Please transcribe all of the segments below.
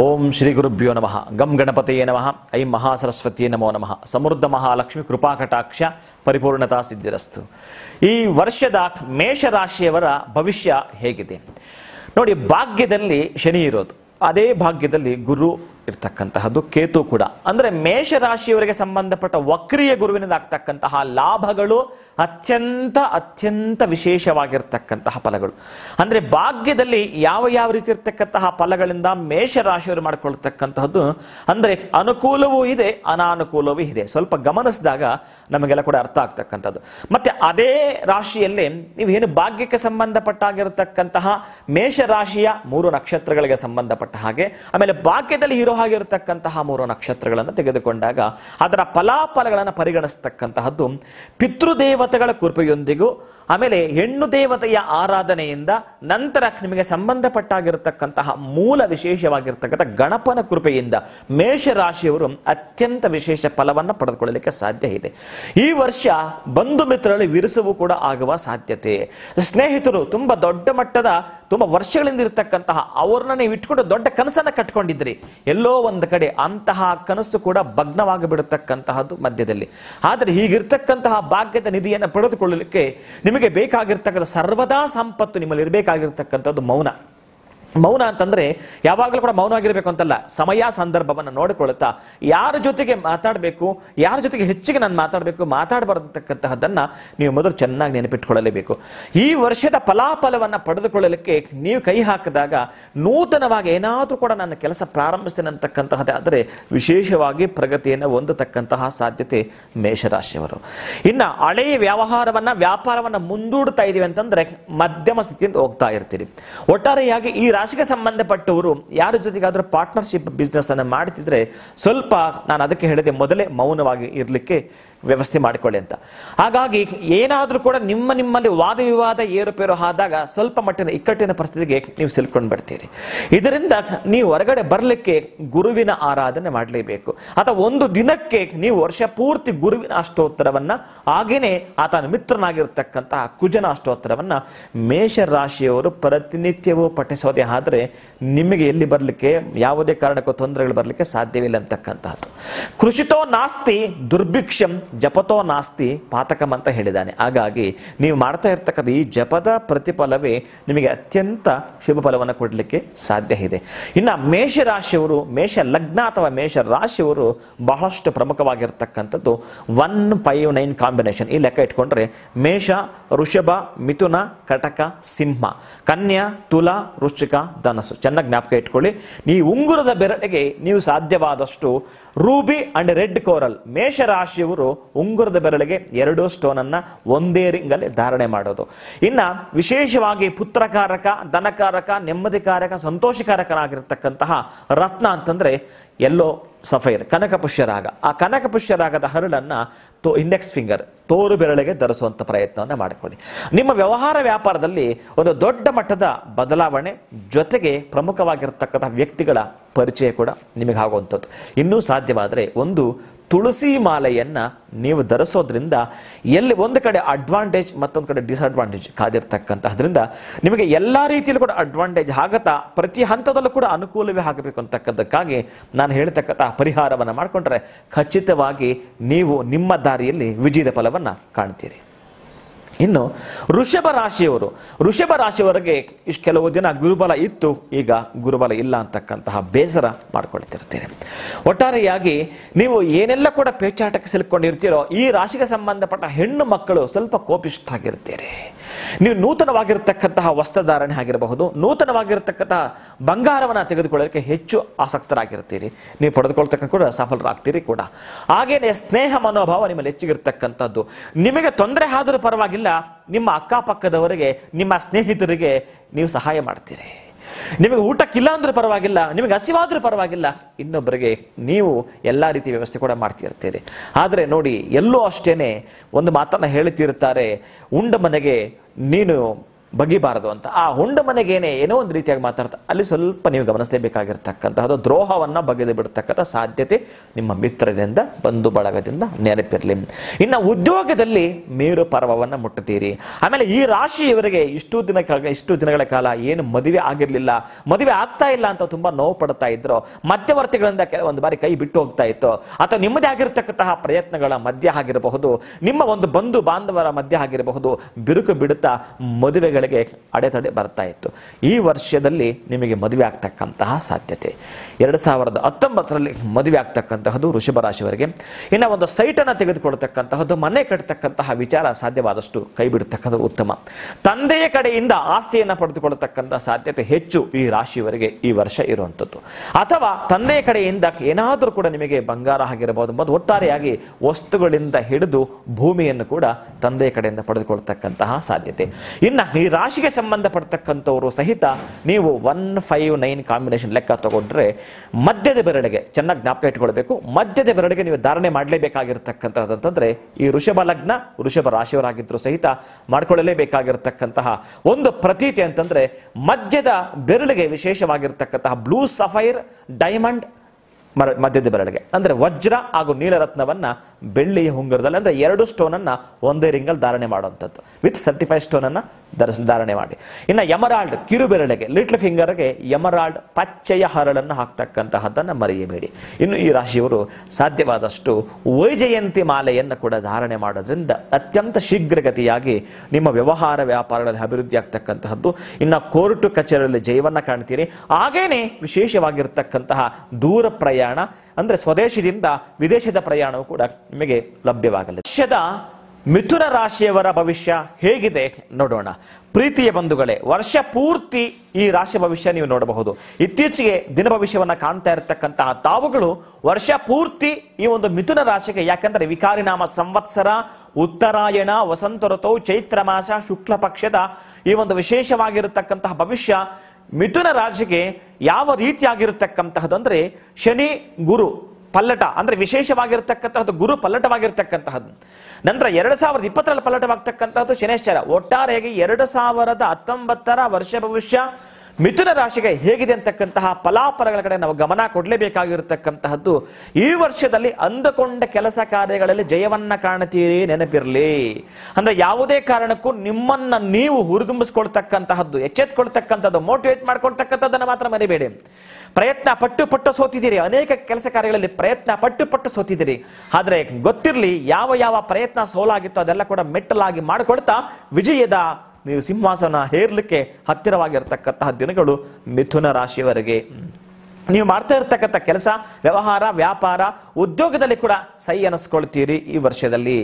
ಓಂ ಶ್ರೀ ಗುರುಭ್ಯೋ ನಮಃ. ಗಂ ಗಣಪತಿಯೇ ನಮಃ. ಐಂ ಮಹಾಸರಸ್ವತಿಯೇ ನಮೋ ನಮಃ. ಸಮೃದ್ಧ ಮಹಾಲಕ್ಷ್ಮಿ ಕೃಪಾಕಟಾಕ್ಷ ಪರಿಪೂರ್ಣತಾ ಸಿದ್ಧಿರಸ್ತು. ಈ ವರ್ಷದ ಮೇಷರಾಶಿಯವರ ಭವಿಷ್ಯ ಹೇಗಿದೆ? ನೋಡಿ, ಭಾಗ್ಯದಲ್ಲಿ ಶನಿ ಇರೋದು. ಅದೇ ಭಾಗ್ಯದಲ್ಲಿ ಗುರು ಇರ್ತಕ್ಕಂತಹದ್ದು ಕೇತು ಕೂಡ. ಅಂದ್ರೆ ಮೇಷರಾಶಿಯವರಿಗೆ ಸಂಬಂಧಪಟ್ಟ ವಕ್ರಿಯ ಗುರುವಿನಿಂದ ಆಗ್ತಕ್ಕಂತಹ ಲಾಭಗಳು ಅತ್ಯಂತ ಅತ್ಯಂತ ವಿಶೇಷವಾಗಿರ್ತಕ್ಕಂತಹ ಫಲಗಳು. ಅಂದ್ರೆ ಭಾಗ್ಯದಲ್ಲಿ ಯಾವ ಯಾವ ರೀತಿ ಇರ್ತಕ್ಕಂತಹ ಫಲಗಳಿಂದ ಮೇಷರಾಶಿಯವರು ಮಾಡಿಕೊಳ್ತಕ್ಕಂತಹದ್ದು ಅಂದ್ರೆ ಅನುಕೂಲವೂ ಇದೆ, ಅನಾನುಕೂಲವೂ ಇದೆ. ಸ್ವಲ್ಪ ಗಮನಿಸಿದಾಗ ನಮಗೆಲ್ಲ ಕೂಡ ಅರ್ಥ ಆಗ್ತಕ್ಕಂಥದ್ದು. ಮತ್ತೆ ಅದೇ ರಾಶಿಯಲ್ಲಿ ನೀವು ಏನು ಭಾಗ್ಯಕ್ಕೆ ಸಂಬಂಧಪಟ್ಟಾಗಿರತಕ್ಕಂತಹ ಮೇಷರಾಶಿಯ ಮೂರು ನಕ್ಷತ್ರಗಳಿಗೆ ಸಂಬಂಧಪಟ್ಟ ಹಾಗೆ, ಆಮೇಲೆ ಭಾಗ್ಯದಲ್ಲಿ ಇರೋ ಹಾಗೆ ಇರತಕ್ಕಂತಹ ಮೂರು ನಕ್ಷತ್ರಗಳನ್ನು ತೆಗೆದುಕೊಂಡಾಗ ಅದರ ಫಲಾಫಲಗಳನ್ನು ಪರಿಗಣಿಸ್ತಕ್ಕಂತಹದ್ದು ಪಿತೃದೇವತೆಗಳ ಕೃಪೆಯೊಂದಿಗೂ ಆಮೇಲೆ ಹೆಣ್ಣು ದೇವತೆಯ ಆರಾಧನೆಯಿಂದ ನಂತರ ನಿಮಗೆ ಸಂಬಂಧಪಟ್ಟಾಗಿರತಕ್ಕಂತಹ ಮೂಲ ವಿಶೇಷವಾಗಿರ್ತಕ್ಕಂಥ ಗಣಪನ ಕೃಪೆಯಿಂದ ಮೇಷರಾಶಿಯವರು ಅತ್ಯಂತ ವಿಶೇಷ ಫಲವನ್ನು ಪಡೆದುಕೊಳ್ಳಲಿಕ್ಕೆ ಸಾಧ್ಯ ಇದೆ. ಈ ವರ್ಷ ಬಂಧು ಮಿತ್ರರಲ್ಲಿ ವಿರಸವು ಕೂಡ ಆಗುವ ಸಾಧ್ಯತೆ. ಸ್ನೇಹಿತರು ತುಂಬಾ ದೊಡ್ಡ ಮಟ್ಟದ, ತುಂಬಾ ವರ್ಷಗಳಿಂದ ಇರತಕ್ಕಂತಹ ಅವ್ರನ್ನ ನೀವು ಇಟ್ಕೊಂಡು ದೊಡ್ಡ ಕನಸನ್ನ ಕಟ್ಕೊಂಡಿದ್ರಿ ಎಲ್ಲೋ ಒಂದು ಕಡೆ ಅಂತಹ ಕನಸು ಕೂಡ ಭಗ್ನವಾಗಿ ಬಿಡತಕ್ಕಂತಹದ್ದು ಮಧ್ಯದಲ್ಲಿ. ಆದರೆ ಹೀಗಿರ್ತಕ್ಕಂತಹ ಭಾಗ್ಯದ ನಿಧಿಯನ್ನು ಪಡೆದುಕೊಳ್ಳಲಿಕ್ಕೆ ನಿಮಗೆ ಬೇಕಾಗಿರ್ತಕ್ಕಂಥ ಸರ್ವದಾ ಸಂಪತ್ತು ನಿಮ್ಮಲ್ಲಿ ಇರಬೇಕಾಗಿರ್ತಕ್ಕಂಥದ್ದು ಮೌನ. ಮೌನ ಅಂತಂದ್ರೆ ಯಾವಾಗಲೂ ಕೂಡ ಮೌನವಾಗಿರಬೇಕು ಅಂತಲ್ಲ, ಸಮಯ ಸಂದರ್ಭವನ್ನು ನೋಡಿಕೊಳ್ಳುತ್ತಾ, ಯಾರ ಜೊತೆಗೆ ಮಾತಾಡಬೇಕು, ಯಾರ ಜೊತೆಗೆ ಹೆಚ್ಚಿಗೆ ನಾನು ಮಾತಾಡಬೇಕು, ಮಾತಾಡಬಾರದಂತಕ್ಕಂತಹದ್ದನ್ನು ನೀವು ಮೊದಲು ಚೆನ್ನಾಗಿ ನೆನಪಿಟ್ಟುಕೊಳ್ಳಲೇಬೇಕು ಈ ವರ್ಷದ ಫಲಾಫಲವನ್ನು ಪಡೆದುಕೊಳ್ಳಲಿಕ್ಕೆ ನೀವು ಕೈ ಹಾಕಿದಾಗ ನೂತನವಾಗಿ ಏನಾದರೂ ಕೂಡ ನನ್ನ ಕೆಲಸ ಪ್ರಾರಂಭಿಸ್ತೇನೆ ಅಂತಕ್ಕಂತಹದ್ದೇ ಆದರೆ ವಿಶೇಷವಾಗಿ ಪ್ರಗತಿಯನ್ನು ಹೊಂದತಕ್ಕಂತಹ ಸಾಧ್ಯತೆ ಮೇಷರಾಶಿಯವರು. ಇನ್ನು ಹಳೆಯ ವ್ಯವಹಾರವನ್ನು, ವ್ಯಾಪಾರವನ್ನು ಮುಂದೂಡ್ತಾ ಇದ್ದೀವಿ ಅಂತಂದರೆ ಮಧ್ಯಮ ಸ್ಥಿತಿಯಿಂದ ಹೋಗ್ತಾ ಇರ್ತೀರಿ. ಒಟ್ಟಾರೆಯಾಗಿ ಈ ರಾಶಿಗೆ ಸಂಬಂಧಪಟ್ಟವರು ಯಾರ ಜೊತೆಗಾದರೂ ಪಾರ್ಟ್ನರ್ಶಿಪ್ ಬಿಸ್ನೆಸ್ ಅನ್ನು ಮಾಡ್ತಿದ್ರೆ ಸ್ವಲ್ಪ ನಾನು ಅದಕ್ಕೆ ಹೇಳಿದೆ ಮೊದಲೇ ಮೌನವಾಗಿ ಇರಲಿಕ್ಕೆ ವ್ಯವಸ್ಥೆ ಮಾಡಿಕೊಳ್ಳಿ ಅಂತ. ಹಾಗಾಗಿ ಏನಾದರೂ ಕೂಡ ನಿಮ್ಮ ನಿಮ್ಮಲ್ಲಿ ವಾದ ವಿವಾದ ಏರುಪೇರು ಆದಾಗ ಸ್ವಲ್ಪ ಮಟ್ಟಿನ ಇಕ್ಕಟ್ಟಿನ ಪರಿಸ್ಥಿತಿಗೆ ನೀವು ಸಿಲ್ಕೊಂಡು ಬರ್ತೀರಿ. ಇದರಿಂದ ನೀವು ಹೊರಗಡೆ ಬರಲಿಕ್ಕೆ ಗುರುವಿನ ಆರಾಧನೆ ಮಾಡಲೇಬೇಕು. ಅಥವಾ ಒಂದು ದಿನಕ್ಕೆ ನೀವು ವರ್ಷ ಪೂರ್ತಿ ಗುರುವಿನ ಅಷ್ಟೋತ್ತರವನ್ನು, ಹಾಗೇನೆ ಆತನ ಮಿತ್ರನಾಗಿರ್ತಕ್ಕಂತಹ ಕುಜನ ಅಷ್ಟೋತ್ತರವನ್ನು ಮೇಷರಾಶಿಯವರು ಪ್ರತಿನಿತ್ಯವೂ ಪಠಿಸೋದೇ ಆದರೆ ನಿಮಗೆ ಎಲ್ಲಿ ಬರಲಿಕ್ಕೆ ಯಾವುದೇ ಕಾರಣಕ್ಕೂ ತೊಂದರೆಗಳು ಬರಲಿಕ್ಕೆ ಸಾಧ್ಯವಿಲ್ಲ ಅಂತಕ್ಕಂತಹದ್ದು. ಕೃಷಿತೋ ನಾಸ್ತಿ ದುರ್ಭಿಕ್ಷಂ ಜಪತೋ ನಾಸ್ತಿ ಪಾತಕಂ ಅಂತ ಹೇಳಿದ್ದಾನೆ. ಹಾಗಾಗಿ ನೀವು ಮಾಡ್ತಾ ಇರ್ತಕ್ಕಂಥ ಈ ಜಪದ ಪ್ರತಿಫಲವೇ ನಿಮಗೆ ಅತ್ಯಂತ ಶುಭ ಫಲವನ್ನು ಕೊಡಲಿಕ್ಕೆ ಸಾಧ್ಯ ಇದೆ. ಇನ್ನು ಮೇಷರಾಶಿಯವರು, ಮೇಷ ಲಗ್ನ ಅಥವಾ ಮೇಷ ರಾಶಿಯವರು ಬಹಳಷ್ಟು ಪ್ರಮುಖವಾಗಿರ್ತಕ್ಕಂಥದ್ದು ಒನ್ ಫೈವ್ ನೈನ್ ಕಾಂಬಿನೇಷನ್. ಈ ಲೆಕ್ಕ ಇಟ್ಕೊಂಡ್ರೆ ಮೇಷ ಋಷಭ ಮಿಥುನ, ಕಟಕ, ಸಿಂಹ, ಕನ್ಯಾ, ತುಲಾ, ವೃಶ್ಚಿಕ, ಧನಸ್ಸು. ಚೆನ್ನಾಗಿ ಜ್ಞಾಪಕ ಇಟ್ಕೊಳ್ಳಿ. ಈ ಉಂಗುರದ ಬೆರಳಿಗೆ ನೀವು ಸಾಧ್ಯವಾದಷ್ಟು ರೂಬಿ ಅಂಡ್ ರೆಡ್ ಕೋರಲ್. ಮೇಷರಾಶಿಯವರು ಉಂಗುರದ ಬೆರಳಿಗೆ ಎರಡು ಸ್ಟೋನ್ ಅನ್ನ ಒಂದೇ ರಿಂಗಲ್ಲಿ ಧಾರಣೆ ಮಾಡೋದು. ಇನ್ನ ವಿಶೇಷವಾಗಿ ಪುತ್ರಕಾರಕ, ಧನಕಾರಕ, ನೆಮ್ಮದಿಕಾರಕ, ಸಂತೋಷಕಾರಕನಾಗಿರ್ತಕ್ಕಂತಹ ರತ್ನ ಅಂತಂದ್ರೆ ಎಲ್ಲೋ ಸಫೈರ್ ಕನಕ ಪುಷ್ಯರಾಗ ಆ ಕನಕ ಪುಷ್ಯರಾಗದ ಹರಳನ್ನ ತೋ ಇಂಡೆಕ್ಸ್ ಫಿಂಗರ್ ತೋರು ಬೆರಳಿಗೆ ಧರಿಸುವಂಥ ಪ್ರಯತ್ನವನ್ನು ಮಾಡಿಕೊಳ್ಳಿ. ನಿಮ್ಮ ವ್ಯವಹಾರ ವ್ಯಾಪಾರದಲ್ಲಿ ಒಂದು ದೊಡ್ಡ ಮಟ್ಟದ ಬದಲಾವಣೆ ಜೊತೆಗೆ ಪ್ರಮುಖವಾಗಿರ್ತಕ್ಕಂಥ ವ್ಯಕ್ತಿಗಳ ಪರಿಚಯ ಕೂಡ ನಿಮಗೆ ಆಗುವಂಥದ್ದು ಇನ್ನೂ ಸಾಧ್ಯವಾದರೆ ಒಂದು ತುಳಸಿ ಮಾಲೆಯನ್ನು ನೀವು ಧರಿಸೋದ್ರಿಂದ ಎಲ್ಲಿ ಒಂದು ಕಡೆ ಅಡ್ವಾಂಟೇಜ್ ಮತ್ತೊಂದು ಕಡೆ ಡಿಸ್ಅಡ್ವಾಂಟೇಜ್ ಕಾದಿರ್ತಕ್ಕಂತಹದ್ರಿಂದ ನಿಮಗೆ ಎಲ್ಲಾ ರೀತಿಯಲ್ಲೂ ಕೂಡ ಅಡ್ವಾಂಟೇಜ್ ಆಗತ್ತಾ? ಪ್ರತಿ ಹಂತದಲ್ಲೂ ಕೂಡ ಅನುಕೂಲವೇ ಆಗಬೇಕು ಅಂತಕ್ಕಂಥಕ್ಕಾಗಿ ನಾನು ಹೇಳ್ತಕ್ಕಂತಹ ಪರಿಹಾರವನ್ನು ಮಾಡಿಕೊಂಡ್ರೆ ಖಚಿತವಾಗಿ ನೀವು ನಿಮ್ಮ ದಾರಿಯಲ್ಲಿ ವಿಜಯದ ಫಲವನ್ನು ಕಾಣ್ತೀರಿ. ಇನ್ನು ಋಷಭ ರಾಶಿಯವರು ಋಷಭ ರಾಶಿಯವರಿಗೆ ಇಷ್ಟು ಕೆಲವು ದಿನ ಗುರುಬಲ ಇತ್ತು, ಈಗ ಗುರುಬಲ ಇಲ್ಲ ಅಂತಕ್ಕಂತಹ ಬೇಸರ ಮಾಡ್ಕೊಳ್ತಿರ್ತೀರಿ. ಒಟ್ಟಾರೆಯಾಗಿ ನೀವು ಏನೆಲ್ಲ ಕೂಡ ಪೇಚಾಟಕ್ಕೆ ಸಿಲುಕೊಂಡಿರ್ತೀರೋ, ಈ ರಾಶಿಗೆ ಸಂಬಂಧಪಟ್ಟ ಹೆಣ್ಣು ಮಕ್ಕಳು ಸ್ವಲ್ಪ ಕೋಪಿಷ್ಠಾಗಿರ್ತೀರಿ. ನೀವು ನೂತನವಾಗಿರತಕ್ಕಂತಹ ವಸ್ತ್ರಧಾರಣೆ ಆಗಿರಬಹುದು, ನೂತನವಾಗಿರತಕ್ಕಂತಹ ಬಂಗಾರವನ್ನು ತೆಗೆದುಕೊಳ್ಳೋದಕ್ಕೆ ಹೆಚ್ಚು ಆಸಕ್ತರಾಗಿರ್ತೀರಿ. ನೀವು ಪಡೆದುಕೊಳ್ತಕ್ಕಂಥ ಕೂಡ ಸಫಲರಾಗ್ತೀರಿ ಕೂಡ. ಹಾಗೇನೆ ಸ್ನೇಹ ಮನೋಭಾವ ನಿಮ್ಮಲ್ಲಿ ಹೆಚ್ಚಿಗಿರ್ತಕ್ಕಂಥದ್ದು. ನಿಮಗೆ ತೊಂದರೆ ಆದರೂ ಪರವಾಗಿಲ್ಲ, ನಿಮ್ಮ ಅಕ್ಕಪಕ್ಕದವರಿಗೆ, ನಿಮ್ಮ ಸ್ನೇಹಿತರಿಗೆ ನೀವು ಸಹಾಯ ಮಾಡ್ತೀರಿ. ನಿಮಗೆ ಊಟಕ್ಕಿಲ್ಲ ಅಂದ್ರೆ ಪರವಾಗಿಲ್ಲ, ನಿಮಗೆ ಹಸಿವಾದ್ರೂ ಪರವಾಗಿಲ್ಲ, ಇನ್ನೊಬ್ಬರಿಗೆ ನೀವು ಎಲ್ಲ ರೀತಿ ವ್ಯವಸ್ಥೆ ಕೂಡ ಮಾಡ್ತಿರ್ತೀರಿ. ಆದರೆ ನೋಡಿ, ಎಲ್ಲೋ ಅಷ್ಟೇನೆ ಒಂದು ಮಾತನ್ನ ಹೇಳ್ತಿರ್ತಾರೆ, ಉಂಡ ಮನೆಗೆ ನೀನು ಬಗಿಬಾರದು ಅಂತ. ಆ ಹುಂಡ ಮನೆಗೇನೆ ಏನೋ ಒಂದು ರೀತಿಯಾಗಿ ಮಾತಾಡ್ತಾ, ಅಲ್ಲಿ ಸ್ವಲ್ಪ ನೀವು ಗಮನಿಸಲೇಬೇಕಾಗಿರ್ತಕ್ಕಂತಹದ್ದು ದ್ರೋಹವನ್ನ ಬಗೆದು ಬಿಡ್ತಕ್ಕಂಥ ಸಾಧ್ಯತೆ ನಿಮ್ಮ ಮಿತ್ರರಿಂದ, ಬಂಧು ಬಳಗದಿಂದ ನೆನಪಿರಲಿ. ಇನ್ನು ಉದ್ಯೋಗದಲ್ಲಿ ಮೇರು ಪರ್ವವನ್ನು ಮುಟ್ಟುತ್ತೀರಿ. ಆಮೇಲೆ ಈ ರಾಶಿಯವರಿಗೆ ಇಷ್ಟು ದಿನ ಇಷ್ಟು ದಿನಗಳ ಕಾಲ ಏನು ಮದುವೆ ಆಗಿರಲಿಲ್ಲ, ಮದುವೆ ಆಗ್ತಾ ಇಲ್ಲ ಅಂತ ತುಂಬಾ ನೋವು ಪಡ್ತಾ ಇದ್ರು, ಮಧ್ಯವರ್ತಿಗಳಿಂದ ಕೆಲವೊಂದು ಬಾರಿ ಕೈ ಬಿಟ್ಟು ಹೋಗ್ತಾ ಇತ್ತು, ಅಥವಾ ನಿಮ್ಮದೇ ಆಗಿರತಕ್ಕಂತಹ ಪ್ರಯತ್ನಗಳ ಮಧ್ಯ ಆಗಿರಬಹುದು, ನಿಮ್ಮ ಒಂದು ಬಂಧು ಬಾಂಧವರ ಮಧ್ಯ ಆಗಿರಬಹುದು, ಬಿರುಕು ಬಿಡುತ್ತಾ ಮದುವೆಗಳಿಗೆ ಅಡೆತಡೆ ಬರ್ತಾ ಇತ್ತು. ಈ ವರ್ಷದಲ್ಲಿ ನಿಮಗೆ ಮದುವೆ ಆಗ್ತಕ್ಕಂತಹ ಸಾಧ್ಯತೆ. ಎರಡು ಸಾವಿರದ ಹತ್ತೊಂಬತ್ತರಲ್ಲಿ ಮದುವೆ ಆಗ್ತಕ್ಕಂತಹದ್ದು ವೃಷಭ ರಾಶಿವರಿಗೆ ಇನ್ನು ಒಂದು ಸೈಟನ್ನು ತೆಗೆದುಕೊಳ್ತಕ್ಕಂತಹದ್ದು, ಮನೆ ಕಟ್ಟತಕ್ಕಂತಹ ವಿಚಾರ ಸಾಧ್ಯವಾದಷ್ಟು ಕೈ ಉತ್ತಮ. ತಂದೆಯ ಕಡೆಯಿಂದ ಆಸ್ತಿಯನ್ನು ಪಡೆದುಕೊಳ್ಳತಕ್ಕಂಥ ಸಾಧ್ಯತೆ ಹೆಚ್ಚು ಈ ರಾಶಿಯವರಿಗೆ ಈ ವರ್ಷ ಇರುವಂಥದ್ದು. ಅಥವಾ ತಂದೆಯ ಕಡೆಯಿಂದ ಏನಾದರೂ ಕೂಡ ನಿಮಗೆ ಬಂಗಾರ ಆಗಿರಬಹುದು ಮತ್ತು ಒಟ್ಟಾರೆಯಾಗಿ ವಸ್ತುಗಳಿಂದ ಹಿಡಿದು ಭೂಮಿಯನ್ನು ಕೂಡ ತಂದೆಯ ಕಡೆಯಿಂದ ಪಡೆದುಕೊಳ್ತಕ್ಕಂತಹ ಸಾಧ್ಯತೆ. ಇನ್ನು ಈ ರಾಶಿಗೆ ಸಂಬಂಧಪಡ್ತಕ್ಕಂಥವರು ಸಹಿತ ನೀವು ಒನ್ ಫೈವ್ ನೈನ್ ಕಾಂಬಿನೇಷನ್ ಲೆಕ್ಕ ತಗೊಂಡ್ರೆ ಮಧ್ಯದ ಬೆರಳಿಗೆ ಚೆನ್ನಾಗಿ ಜ್ಞಾಪಕ ಇಟ್ಕೊಳ್ಬೇಕು. ಮಧ್ಯದ ಬೆರಳಿಗೆ ನೀವು ಧಾರಣೆ ಮಾಡಲೇಬೇಕಾಗಿರ್ತಕ್ಕಂಥದ್ದು ಅಂತಂದ್ರೆ ಈ ಋಷಭ ಲಗ್ನ ಋಷಭ ರಾಶಿಯವರಾಗಿದ್ದರೂ ಸಹಿತ ಮಾಡ್ಕೊಳ್ಳಲೇಬೇಕಾಗಿರ್ತಕ್ಕಂತಹ ಒಂದು ಪ್ರತೀತಿ ಅಂತಂದ್ರೆ ಮಧ್ಯದ ಬೆರಳಿಗೆ ವಿಶೇಷವಾಗಿರ್ತಕ್ಕಂತಹ ಬ್ಲೂ ಸಫೈರ್ ಡೈಮಂಡ್ ಮಧ್ಯದ ಬೆರಳಿಗೆ. ಅಂದ್ರೆ ವಜ್ರ ಹಾಗೂ ನೀಲರತ್ನವನ್ನ ಬೆಳ್ಳಿಯ ಹುಂಗರದಲ್ಲಿ, ಅಂದ್ರೆ ಎರಡು ಸ್ಟೋನನ್ನು ಒಂದೇ ರಿಂಗಲ್ಲಿ ಧಾರಣೆ ಮಾಡುವಂಥದ್ದು. ವಿತ್ ಸರ್ಟಿಫೈಡ್ ಸ್ಟೋನನ್ನು ಧರಿಸ್ ಧಾರಣೆ ಮಾಡಿ. ಇನ್ನು ಯಮರಾಲ್ಡ್ ಕಿರುಬೆರಳೆಗೆ, ಲಿಟ್ಲ್ ಫಿಂಗರ್ಗೆ ಯಮರಾಲ್ಡ್ ಪಚ್ಚೆಯ ಹರಳನ್ನು ಹಾಕ್ತಕ್ಕಂತಹದ್ದನ್ನು ಮರೆಯಬೇಡಿ ಇನ್ನು ಈ ರಾಶಿಯವರು ಸಾಧ್ಯವಾದಷ್ಟು ವೈಜಯಂತಿ ಮಾಲೆಯನ್ನು ಕೂಡ ಧಾರಣೆ ಮಾಡೋದ್ರಿಂದ ಅತ್ಯಂತ ಶೀಘ್ರಗತಿಯಾಗಿ ನಿಮ್ಮ ವ್ಯವಹಾರ ವ್ಯಾಪಾರಗಳಲ್ಲಿ ಅಭಿವೃದ್ಧಿ ಆಗ್ತಕ್ಕಂತಹದ್ದು, ಇನ್ನು ಕೋರ್ಟು ಕಚೇರಿಯಲ್ಲಿ ಜಯವನ್ನು ಕಾಣ್ತೀರಿ. ಹಾಗೇನೆ ವಿಶೇಷವಾಗಿರ್ತಕ್ಕಂತಹ ದೂರ ಪ್ರಯಾಣ, ಅಂದರೆ ಸ್ವದೇಶದಿಂದ ವಿದೇಶದ ಪ್ರಯಾಣವು ಕೂಡ ನಿಮಗೆ ಲಭ್ಯವಾಗಲಿದೆ. ಮಿಥುನ ರಾಶಿಯವರ ಭವಿಷ್ಯ ಹೇಗಿದೆ ನೋಡೋಣ. ಪ್ರೀತಿಯ ಬಂಧುಗಳೇ, ವರ್ಷ ಪೂರ್ತಿ ಈ ರಾಶಿ ಭವಿಷ್ಯ ನೀವು ನೋಡಬಹುದು. ಇತ್ತೀಚೆಗೆ ದಿನ ಭವಿಷ್ಯವನ್ನು ಕಾಣ್ತಾ ಇರತಕ್ಕಂತಹ ತಾವುಗಳು ವರ್ಷ ಪೂರ್ತಿ ಈ ಒಂದು ಮಿಥುನ ರಾಶಿಗೆ, ಯಾಕಂದ್ರೆ ವಿಕಾರಿನಾಮ ಸಂವತ್ಸರ, ಉತ್ತರಾಯಣ, ವಸಂತ ಋತು, ಚೈತ್ರ ಮಾಸ, ಶುಕ್ಲ ಪಕ್ಷದ ಈ ಒಂದು ವಿಶೇಷವಾಗಿರತಕ್ಕಂತಹ ಭವಿಷ್ಯ ಮಿಥುನ ರಾಶಿಗೆ ಯಾವ ರೀತಿಯಾಗಿರತಕ್ಕಂತಹದ್ದು ಶನಿ, ಗುರು ಪಲ್ಲಟ, ಅಂದ್ರೆ ವಿಶೇಷವಾಗಿರ್ತಕ್ಕಂತಹದ್ದು, ಗುರು ಪಲ್ಲಟವಾಗಿರ್ತಕ್ಕಂತಹದ್ದು. ನಂತರ ಎರಡ್ ಸಾವಿರದ ಇಪ್ಪತ್ತರಲ್ಲಿ ಪಲ್ಲಟವಾಗ್ತಕ್ಕಂತಹದ್ದು ಶನೇಶ್ವರ ಒಟ್ಟಾರೆಯಾಗಿ ಎರಡು ಸಾವಿರದ ಹತ್ತೊಂಬತ್ತರ ವರ್ಷ ಭವಿಷ್ಯ ಮಿಥುನ ರಾಶಿಗೆ ಹೇಗಿದೆ ಅಂತಕ್ಕಂತಹ ಫಲಾಫಲಗಳ ಕಡೆ ನಾವು ಗಮನ ಕೊಡಲೇಬೇಕಾಗಿರತಕ್ಕಂತಹದ್ದು, ಈ ವರ್ಷದಲ್ಲಿ ಅಂದುಕೊಂಡ ಕೆಲಸ ಕಾರ್ಯಗಳಲ್ಲಿ ಜಯವನ್ನ ಕಾಣುತ್ತೀರಿ ನೆನಪಿರಲಿ. ಅಂದ್ರೆ ಯಾವುದೇ ಕಾರಣಕ್ಕೂ ನಿಮ್ಮನ್ನ ನೀವು ಹುರಿದುಂಬಿಸ್ಕೊಳ್ತಕ್ಕಂತಹದ್ದು, ಎಚ್ಚೆತ್ಕೊಳ್ತಕ್ಕಂಥದ್ದು ಮೋಟಿವೇಟ್ ಮಾಡ್ಕೊಳ್ತಕ್ಕಂಥದ್ದನ್ನು ಮಾತ್ರ ಮರಿಬೇಡಿ. ಪ್ರಯತ್ನ ಪಟ್ಟು ಪಟ್ಟು ಸೋತಿದ್ದೀರಿ, ಅನೇಕ ಕೆಲಸ ಕಾರ್ಯಗಳಲ್ಲಿ ಪ್ರಯತ್ನ ಪಟ್ಟು ಪಟ್ಟು ಸೋತಿದ್ದೀರಿ. ಆದರೆ ಗೊತ್ತಿರಲಿ, ಯಾವ ಯಾವ ಪ್ರಯತ್ನ ಸೋಲಾಗಿತ್ತು ಅದೆಲ್ಲ ಕೂಡ ಮೆಟ್ಟಲಾಗಿ ಮಾಡಿಕೊಳ್ತಾ ವಿಜಯದ ನೀವು ಸಿಂಹಾಸನ ಹೇರ್ಲಿಕ್ಕೆ ಹತ್ತಿರವಾಗಿರ್ತಕ್ಕಂತಹ ದಿನಗಳು ಮಿಥುನ ರಾಶಿಯವರೆಗೆ. ನೀವು ಮಾಡ್ತಾ ಇರ್ತಕ್ಕಂಥ ಕೆಲಸ, ವ್ಯವಹಾರ, ವ್ಯಾಪಾರ, ಉದ್ಯೋಗದಲ್ಲಿ ಕೂಡ ಸೈ ಅನಿಸ್ಕೊಳ್ತೀರಿ ಈ ವರ್ಷದಲ್ಲಿ.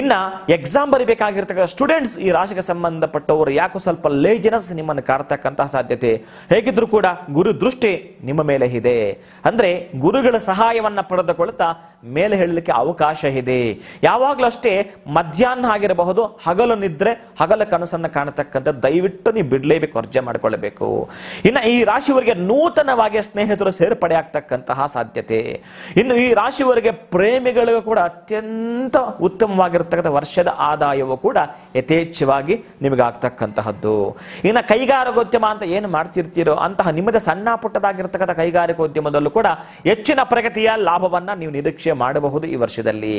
ಇನ್ನ ಎಕ್ಸಾಮ್ ಬರಿಬೇಕಾಗಿರ್ತಕ್ಕಂಥ ಸ್ಟೂಡೆಂಟ್ಸ್ ಈ ರಾಶಿಗೆ ಸಂಬಂಧಪಟ್ಟವರು ಯಾಕೋ ಸ್ವಲ್ಪ ಲೇಜಿನೆಸ್ ನಿಮ್ಮನ್ನು ಕಾಡ್ತಕ್ಕಂತಹ ಸಾಧ್ಯತೆ. ಹೇಗಿದ್ರು ಕೂಡ ಗುರು ದೃಷ್ಟಿ ನಿಮ್ಮ ಮೇಲೆ ಇದೆ. ಅಂದ್ರೆ ಗುರುಗಳ ಸಹಾಯವನ್ನ ಪಡೆದುಕೊಳ್ತಾ ಮೇಲೆ ಹೇಳಲಿಕ್ಕೆ ಅವಕಾಶ ಇದೆ. ಯಾವಾಗಲೂ ಅಷ್ಟೇ ಮಧ್ಯಾಹ್ನ ಆಗಿರಬಹುದು, ಹಗಲು ನಿದ್ರೆ ಹಗಲ ಕನಸನ್ನು ಕಾಣತಕ್ಕಂಥ ದಯವಿಟ್ಟು ನೀವು ಬಿಡ್ಲೇಬೇಕು, ಅರ್ಜೆ ಮಾಡಿಕೊಳ್ಳಬೇಕು ಇನ್ನು ಈ ರಾಶಿಯವರಿಗೆ ನೂತನವಾಗಿ ಸ್ನೇಹಿತರು ಸೇರ್ಪಡೆ ಆಗ್ತಕ್ಕಂತಹ ಸಾಧ್ಯತೆ. ಇನ್ನು ಈ ರಾಶಿಯವರಿಗೆ ಪ್ರೇಮಿಗಳಿಗೂ ಕೂಡ ಅತ್ಯಂತ ಉತ್ತಮವಾಗಿರ್ತಕ್ಕಂಥ ವರ್ಷದ ಆದಾಯವು ಕೂಡ ಯಥೇಚ್ಛವಾಗಿ ನಿಮಗಾಗ್ತಕ್ಕಂತಹದ್ದು. ಇನ್ನು ಕೈಗಾರಿಕೋದ್ಯಮ ಅಂತ ಏನು ಮಾಡ್ತಿರ್ತೀರೋ ಅಂತಹ ನಿಮ್ಮದೇ ಸಣ್ಣ ಪುಟ್ಟದಾಗಿರ್ತಕ್ಕಂಥ ಕೈಗಾರಿಕೋದ್ಯಮದಲ್ಲೂ ಕೂಡ ಹೆಚ್ಚಿನ ಪ್ರಗತಿಯ ಲಾಭವನ್ನ ನೀವು ನಿರೀಕ್ಷೆ ಮಾಡಬಹುದು ಈ ವರ್ಷದಲ್ಲಿ.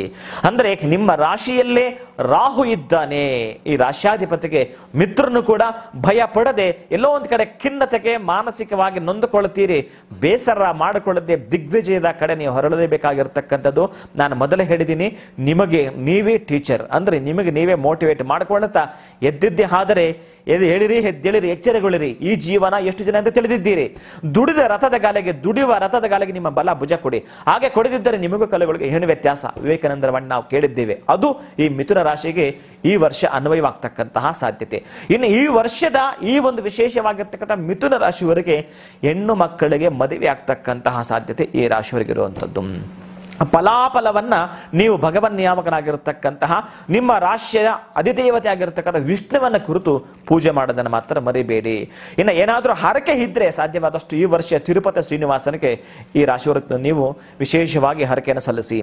ಅಂದ್ರೆ ನಿಮ್ಮ ರಾಶಿಯಲ್ಲೇ ರಾಹು ಇದ್ದಾನೆ. ಈ ರಾಶ್ಯಾಧಿಪತಿಗೆ ಮಿತ್ರನು ಕೂಡ ಭಯ ಪಡದೆ ಎಲ್ಲೋ ಒಂದು ಕಡೆ ಖಿನ್ನತೆಗೆ ಮಾನಸಿಕವಾಗಿ ನೊಂದುಕೊಳ್ಳುತ್ತೀರಿ. ಬೇಸರ ಮಾಡಿಕೊಳ್ಳದೆ ದಿಗ್ವಿಜಯದ ಕಡೆ ನೀವು ಹೊರಳಲೇಬೇಕಾಗಿರ್ತಕ್ಕಂಥದ್ದು. ನಾನು ಮೊದಲೇ ಹೇಳಿದ್ದೀನಿ, ನಿಮಗೆ ನೀವೇ ಟೀಚರ್ ಅಂದರೆ ನಿಮಗೆ ನೀವೇ ಮೋಟಿವೇಟ್ ಮಾಡಿಕೊಳ್ಳುತ್ತಾ. ಎದ್ದಿದ್ದೆ ಆದರೆ ಎದ್ದು ಹೇಳಿರಿ, ಎದ್ದೇಳಿರಿ, ಎಚ್ಚರಗೊಳ್ಳಿರಿ. ಈ ಜೀವನ ಎಷ್ಟು ಜನ ಅಂತ ತಿಳಿದಿದ್ದೀರಿ. ದುಡಿದ ರಥದ ಗಾಲೆಗೆ, ದುಡಿಯುವ ರಥದ ಗಾಲೆಗೆ ನಿಮ್ಮ ಬಲ ಭುಜ ಕೊಡಿ. ಹಾಗೆ ಕೊಡದಿದ್ದರೆ ನಿಮಗೂ ಕಲೆಗಳಿಗೆ ಏನು ವ್ಯತ್ಯಾಸ? ವಿವೇಕಾನಂದರವನ್ನು ನಾವು ಕೇಳಿದ್ದೇವೆ. ಅದು ಈ ಮಿಥುನ ರಾಶಿಗೆ ಈ ವರ್ಷ ಅನ್ವಯವಾಗ್ತಕ್ಕಂತಹ ಸಾಧ್ಯತೆ. ಇನ್ನು ಈ ವರ್ಷದ ಈ ಒಂದು ವಿಶೇಷವಾಗಿರ್ತಕ್ಕಂಥ ಮಿಥುನ ರಾಶಿಯವರಿಗೆ ಹೆಣ್ಣು ಮಕ್ಕಳಿಗೆ ಮದುವೆ ಆಗ್ತಕ್ಕಂತಹ ಸಾಧ್ಯತೆ ಈ ರಾಶಿಯವರಿಗೆ ಇರುವಂಥದ್ದು. ಫಲಾಫಲವನ್ನ ನೀವು ಭಗವನ್ ನಿಯಾಮಕನಾಗಿರತಕ್ಕಂತಹ ನಿಮ್ಮ ರಾಶಿಯ ಅಧಿದೇವತೆ ಆಗಿರತಕ್ಕಂಥ ವಿಷ್ಣುವನ್ನ ಕುರಿತು ಪೂಜೆ ಮಾಡೋದನ್ನು ಮಾತ್ರ ಮರಿಬೇಡಿ. ಇನ್ನು ಏನಾದರೂ ಹರಕೆ ಇದ್ರೆ ಸಾಧ್ಯವಾದಷ್ಟು ಈ ವರ್ಷ ತಿರುಪತಿ ಶ್ರೀನಿವಾಸನಿಗೆ ಈ ರಾಶಿವೃತ್ತ ನೀವು ವಿಶೇಷವಾಗಿ ಹರಕೆಯನ್ನು ಸಲ್ಲಿಸಿ.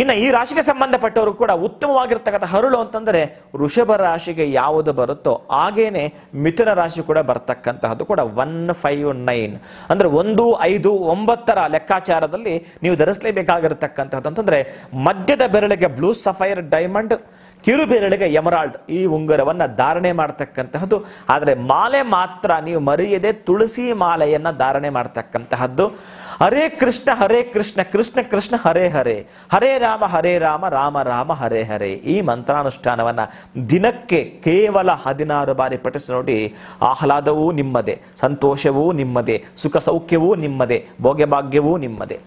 ಇನ್ನು ಈ ರಾಶಿಗೆ ಸಂಬಂಧಪಟ್ಟವರು ಕೂಡ ಉತ್ತಮವಾಗಿರ್ತಕ್ಕಂಥ ಹರಳು ಅಂತಂದ್ರೆ ವೃಷಭ ರಾಶಿಗೆ ಯಾವುದು ಬರುತ್ತೋ ಹಾಗೇನೆ ಮಿಥುನ ರಾಶಿ ಕೂಡ ಬರ್ತಕ್ಕಂತಹದ್ದು ಕೂಡ ಒನ್ ಫೈವ್ ನೈನ್. ಅಂದ್ರೆ ಒಂದು ಐದು ಒಂಬತ್ತರ ಲೆಕ್ಕಾಚಾರದಲ್ಲಿ ನೀವು ಧರಿಸಲೇಬೇಕಾಗಿರತಕ್ಕಂಥದ್ದು ಅಂತಂದ್ರೆ ಮಧ್ಯದ ಬೆರಳಿಗೆ ಬ್ಲೂ ಸಫೈರ್ ಡೈಮಂಡ್ ಕಿರು ಬೆರಳಿಗೆ ಎಮರಾಲ್ಡ್ ಈ ಉಂಗುರವನ್ನ ಧಾರಣೆ ಮಾಡ್ತಕ್ಕಂತಹದ್ದು. ಆದರೆ ಮಾಲೆ ಮಾತ್ರ ನೀವು ಮರೆಯದೆ ತುಳಸಿ ಮಾಲೆಯನ್ನ ಧಾರಣೆ ಮಾಡ್ತಕ್ಕಂತಹದ್ದು. ಹರೇ ಕೃಷ್ಣ ಹರೇ ಕೃಷ್ಣ ಕೃಷ್ಣ ಕೃಷ್ಣ, ಹರೇ ಹರೇ ಹರೇ ರಾಮ ಹರೇ ರಾಮ ರಾಮ ರಾಮ, ಹರೇ ಹರೇ. ಈ ಮಂತ್ರಾನುಷ್ಠಾನವನ್ನ ದಿನಕ್ಕೆ ಕೇವಲ ಹದಿನಾರು ಬಾರಿ ಪಠಿಸಿ ನೋಡಿ, ಆಹ್ಲಾದವೂ ನಿಮ್ಮದೇ, ಸಂತೋಷವೂ ನಿಮ್ಮದೇ, ಸುಖ ಸೌಖ್ಯವೂ ನಿಮ್ಮದೇ, ಭೋಗ್ಯಭಾಗ್ಯವೂ ನಿಮ್ಮದೇ.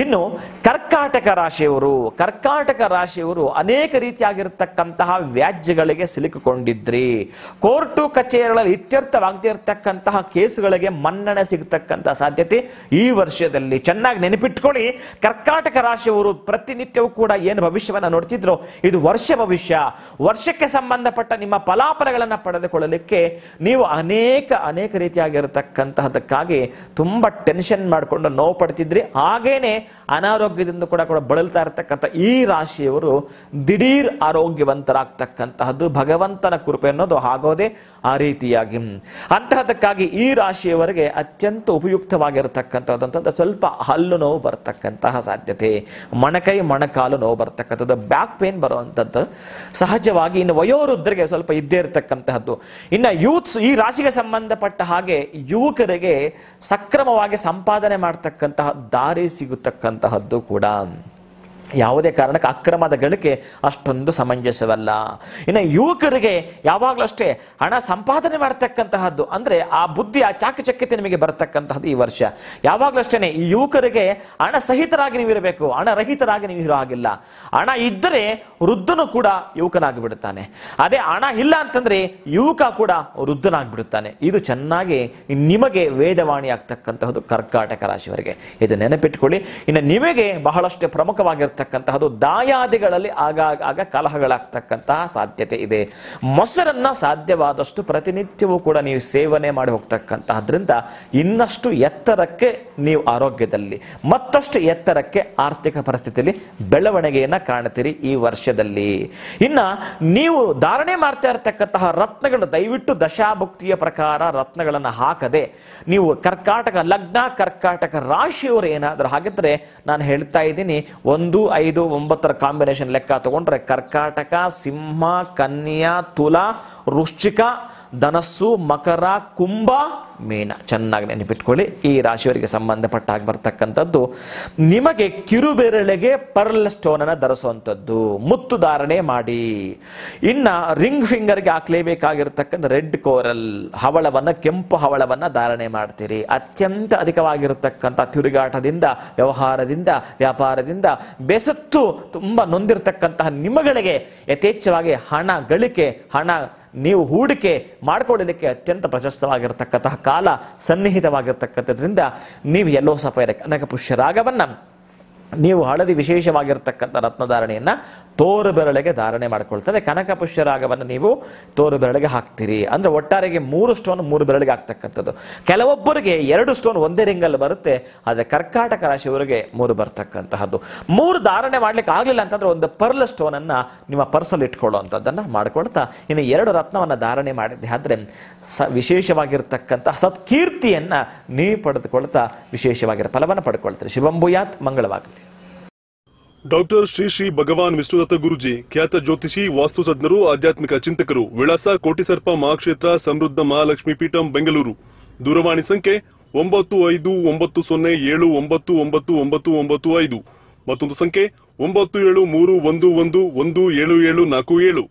ಇನ್ನು ಕರ್ಕಾಟಕ ರಾಶಿಯವರು ಕರ್ಕಾಟಕ ರಾಶಿಯವರು ಅನೇಕ ರೀತಿಯಾಗಿರ್ತಕ್ಕಂತಹ ವ್ಯಾಜ್ಯಗಳಿಗೆ ಸಿಲುಕಿಕೊಂಡಿದ್ರಿ. ಕೋರ್ಟು ಕಚೇರಿಗಳಲ್ಲಿ ಇತ್ಯರ್ಥವಾಗದೇ ಇರತಕ್ಕಂತಹ ಕೇಸುಗಳಿಗೆ ಮನ್ನಣೆ ಸಿಗತಕ್ಕಂತಹ ಸಾಧ್ಯತೆ ಈ ವರ್ಷದಲ್ಲಿ. ಚೆನ್ನಾಗಿ ನೆನಪಿಟ್ಕೊಳ್ಳಿ, ಕರ್ಕಾಟಕ ರಾಶಿಯವರು ಪ್ರತಿನಿತ್ಯವೂ ಕೂಡ ಏನು ಭವಿಷ್ಯವನ್ನು ನೋಡ್ತಿದ್ರು, ಇದು ವರ್ಷ ಭವಿಷ್ಯ. ವರ್ಷಕ್ಕೆ ಸಂಬಂಧಪಟ್ಟ ನಿಮ್ಮ ಫಲಾಫಲಗಳನ್ನು ಪಡೆದುಕೊಳ್ಳಲಿಕ್ಕೆ ನೀವು ಅನೇಕ ಅನೇಕ ರೀತಿಯಾಗಿರತಕ್ಕಂತಹದಕ್ಕಾಗಿ ತುಂಬಾ ಟೆನ್ಷನ್ ಮಾಡಿಕೊಂಡು ನೋವು ಪಡ್ತಿದ್ರಿ. ಹಾಗೇನೆ ಅನಾರೋಗ್ಯದಿಂದ ಕೂಡ ಕೂಡ ಬಳಲ್ತಾ ಇರತಕ್ಕಂಥ ಈ ರಾಶಿಯವರು ದಿಢೀರ್ ಆರೋಗ್ಯವಂತರಾಗ್ತಕ್ಕಂತಹದ್ದು. ಭಗವಂತನ ಕೃಪೆ ಅನ್ನೋದು ಆಗೋದೇ ಆ ರೀತಿಯಾಗಿ. ಅಂತಹದಕ್ಕಾಗಿ ಈ ರಾಶಿಯವರಿಗೆ ಅತ್ಯಂತ ಉಪಯುಕ್ತವಾಗಿರತಕ್ಕಂಥದ್ದು ಸ್ವಲ್ಪ ಹಲ್ಲು ನೋವು ಬರ್ತಕ್ಕಂತಹ ಸಾಧ್ಯತೆ. ಮಣಕೈ, ಮಣಕಾಲು ನೋವು ಬರ್ತಕ್ಕಂಥದ್ದು ಬ್ಯಾಕ್ ಪೇನ್ ಬರುವಂಥದ್ದು ಸಹಜವಾಗಿ ಇನ್ನು ವಯೋವೃದ್ಧರಿಗೆ ಸ್ವಲ್ಪ ಇದ್ದೇ ಇರತಕ್ಕಂತಹದ್ದು. ಇನ್ನು ಯೂತ್ಸ್ ಈ ರಾಶಿಗೆ ಸಂಬಂಧಪಟ್ಟ ಹಾಗೆ ಯುವಕರಿಗೆ ಸಕ್ರಮವಾಗಿ ಸಂಪಾದನೆ ಮಾಡ್ತಕ್ಕಂತಹ ದಾರಿ ಸಿಗತಕ್ಕಂತಹದ್ದು ಕೂಡ. ಯಾವುದೇ ಕಾರಣಕ್ಕೆ ಅಕ್ರಮದ ಗಳಿಕೆ ಅಷ್ಟೊಂದು ಸಮಂಜಸವಲ್ಲ. ಇನ್ನು ಯುವಕರಿಗೆ ಯಾವಾಗಲೂ ಅಷ್ಟೇ ಹಣ ಸಂಪಾದನೆ ಮಾಡ್ತಕ್ಕಂತಹದ್ದು, ಅಂದ್ರೆ ಆ ಬುದ್ಧಿ, ಆ ಚಾಕಚಕ್ಯತೆ ನಿಮಗೆ ಬರತಕ್ಕಂತಹದ್ದು ಈ ವರ್ಷ. ಯಾವಾಗಲೂ ಅಷ್ಟೇ ಈ ಯುವಕರಿಗೆ ಹಣ ಸಹಿತರಾಗಿ ನೀವು ಇರಬೇಕು, ಹಣ ರಹಿತರಾಗಿ ನೀವು ಇರೋ ಹಾಗಿಲ್ಲ. ಹಣ ಇದ್ದರೆ ವೃದ್ಧನು ಕೂಡ ಯುವಕನಾಗಿ ಬಿಡುತ್ತಾನೆ ಅದೇ ಹಣ ಇಲ್ಲ ಅಂತಂದ್ರೆ ಯುವಕ ಕೂಡ ವೃದ್ಧನಾಗಿಬಿಡುತ್ತಾನೆ. ಇದು ಚೆನ್ನಾಗಿ ನಿಮಗೆ ವೇದವಾಣಿ ಆಗ್ತಕ್ಕಂತಹದ್ದು ಕರ್ಕಾಟಕ ರಾಶಿಯವರಿಗೆ. ಇದು ನೆನಪಿಟ್ಕೊಳ್ಳಿ. ಇನ್ನು ನಿಮಗೆ ಬಹಳಷ್ಟು ಪ್ರಮುಖವಾಗಿರ್ತಕ್ಕಂತಹದ್ದು ದಾಯಾದಿಗಳಲ್ಲಿ ಆಗಾಗ ಆಗ ಕಲಹಗಳಾಗ್ತಕ್ಕಂತಹ ಸಾಧ್ಯತೆ ಇದೆ. ಮೊಸರನ್ನ ಸಾಧ್ಯವಾದಷ್ಟು ಪ್ರತಿನಿತ್ಯವೂ ಕೂಡ ನೀವು ಸೇವನೆ ಮಾಡಿ ಹೋಗ್ತಕ್ಕಂತಹದ್ರಿಂದ ಇನ್ನಷ್ಟು ಎತ್ತರಕ್ಕೆ ನೀವು ಆರೋಗ್ಯದಲ್ಲಿ, ಮತ್ತಷ್ಟು ಎತ್ತರಕ್ಕೆ ಆರ್ಥಿಕ ಪರಿಸ್ಥಿತಿಯಲ್ಲಿ ಬೆಳವಣಿಗೆಯನ್ನ ಕಾಣ್ತೀರಿ ಈ ವರ್ಷದಲ್ಲಿ. ಇನ್ನ ನೀವು ಧಾರಣೆ ಮಾಡ್ತಾ ಇರತಕ್ಕಂತಹ ರತ್ನಗಳು, ದಯವಿಟ್ಟು ದಶಾಭುಕ್ತಿಯ ಪ್ರಕಾರ ರತ್ನಗಳನ್ನು ಹಾಕದೆ ನೀವು ಕರ್ಕಾಟಕ, ಲಗ್ನ ಕರ್ಕಾಟಕ ರಾಶಿಯವರು ಏನಾದರೂ ಹಾಗಿದ್ರೆ ನಾನು ಹೇಳ್ತಾ ಇದ್ದೀನಿ, ಒಂದು ಐದು ಒಂಬತ್ತರ ಕಾಂಬಿನೇಷನ್ ಲೆಕ್ಕ ತಗೊಂಡ್ರೆ ಕರ್ಕಾಟಕ ಸಿಂಹ ಕನ್ಯಾ ತುಲಾ ವೃಶ್ಚಿಕ ಧನಸ್ಸು ಮಕರ ಕುಂಭ ಮೀನ ಚೆನ್ನಾಗಿ ನೆನಪಿಟ್ಕೊಳ್ಳಿ. ಈ ರಾಶಿಯವರಿಗೆ ಸಂಬಂಧಪಟ್ಟ ಹಾಗೆ ಬರ್ತಕ್ಕಂಥದ್ದು ನಿಮಗೆ ಕಿರುಬೆರಳೆಗೆ ಪರ್ಲ್ ಸ್ಟೋನ್ ಅನ್ನ ಧರಿಸುವಂಥದ್ದು. ಮುತ್ತು ಧಾರಣೆ ಮಾಡಿ. ಇನ್ನ ರಿಂಗ್ ಫಿಂಗರ್ಗೆ ಹಾಕ್ಲೇಬೇಕಾಗಿರ್ತಕ್ಕಂಥ ರೆಡ್ ಕೋರಲ್ ಹವಳವನ್ನ, ಕೆಂಪು ಹವಳವನ್ನ ಧಾರಣೆ ಮಾಡ್ತೀರಿ. ಅತ್ಯಂತ ಅಧಿಕವಾಗಿರತಕ್ಕಂಥ ತಿರುಗಾಟದಿಂದ, ವ್ಯವಹಾರದಿಂದ, ವ್ಯಾಪಾರದಿಂದ ಬೆಸತ್ತು ತುಂಬ ನೊಂದಿರತಕ್ಕಂತಹ ನಿಮಗಳಿಗೆ ಯಥೇಚ್ಛವಾಗಿ ಹಣ ಗಳಿಕೆ, ಹಣ ನೀವು ಹೂಡಿಕೆ ಮಾಡಿಕೊಳ್ಳಲಿಕ್ಕೆ ಅತ್ಯಂತ ಪ್ರಶಸ್ತವಾಗಿರತಕ್ಕಂತಹ ಕಾಲ ಸನ್ನಿಹಿತವಾಗಿರ್ತಕ್ಕಂಥದ್ರಿಂದ ನೀವು ಎಲ್ಲೋ ಸಫೈರ ಕನಕ ರಾಗವನ್ನು ನೀವು ಹಳದಿ ವಿಶೇಷವಾಗಿರ್ತಕ್ಕಂಥ ರತ್ನಧಾರಣೆಯನ್ನ ತೋರು ಬೆರಳಿಗೆ ಧಾರಣೆ ಮಾಡಿಕೊಳ್ತದೆ. ಕನಕ ಪುಷ್ಯರಾಗವನ್ನು ನೀವು ತೋರು ಬೆರಳಿಗೆ ಹಾಕ್ತೀರಿ. ಅಂದ್ರೆ ಒಟ್ಟಾರೆಗೆ ಮೂರು ಸ್ಟೋನ್ ಮೂರು ಬೆರಳಿಗೆ ಹಾಕ್ತಕ್ಕಂಥದ್ದು. ಕೆಲವೊಬ್ಬರಿಗೆ ಎರಡು ಸ್ಟೋನ್ ಒಂದೇ ರಿಂಗಲ್ಲಿ ಬರುತ್ತೆ. ಆದರೆ ಕರ್ಕಾಟಕ ರಾಶಿಯವರಿಗೆ ಮೂರು ಬರ್ತಕ್ಕಂತಹದ್ದು. ಮೂರು ಧಾರಣೆ ಮಾಡ್ಲಿಕ್ಕೆ ಆಗಲಿಲ್ಲ ಅಂತಂದ್ರೆ ಒಂದು ಪರ್ಲ್ ಸ್ಟೋನ್ ಅನ್ನ ನಿಮ್ಮ ಪರ್ಸಲ್ಲಿ ಇಟ್ಕೊಳ್ಳುವಂಥದ್ದನ್ನು ಮಾಡ್ಕೊಳ್ತಾ ಇನ್ನು ಎರಡು ರತ್ನವನ್ನ ಧಾರಣೆ ಮಾಡಿದ್ದೆ ಆದರೆ ಸ ವಿಶೇಷವಾಗಿರ್ತಕ್ಕಂತಹ ಸತ್ಕೀರ್ತಿಯನ್ನು ನೀವು ಪಡೆದುಕೊಳ್ತಾ ವಿಶೇಷವಾಗಿರೋ ಫಲವನ್ನು ಪಡ್ಕೊಳ್ತೀರಿ. ಶಿವಂಭುಯಾತ್ ಮಂಗಳವಾಗಲಿ. ಡಾಕ್ಟರ್ ಶ್ರೀ ಶ್ರೀ ಭಗವಾನ್ ವಿಷ್ಣುದತ್ತ ಗುರುಜಿ, ಖ್ಯಾತ ಜ್ಯೋತಿಷಿ ವಾಸ್ತು ತಜ್ಞರು ಆಧ್ಯಾತ್ಮಿಕ ಚಿಂತಕರು, ವಿಳಾಸ ಕೋಟಿಸರ್ಪ ಮಹಾಕ್ಷೇತ್ರ, ಸಮೃದ್ಧ ಮಹಾಲಕ್ಷ್ಮಿ ಪೀಠಂ, ಬೆಂಗಳೂರು. ದೂರವಾಣಿ ಸಂಖ್ಯೆ ಒಂಬತ್ತು ಐದು ಒಂಬತ್ತು ಸೊನ್ನೆ ಏಳು ಒಂಬತ್ತು ಒಂಬತ್ತು ಒಂಬತ್ತು ಒಂಬತ್ತು ಐದು. ಮತ್ತೊಂದು ಸಂಖ್ಯೆ ಒಂಬತ್ತು ಏಳು ಮೂರು ಒಂದು ಒಂದು ಒಂದು ಏಳು ಏಳು ನಾಲ್ಕು ಏಳು.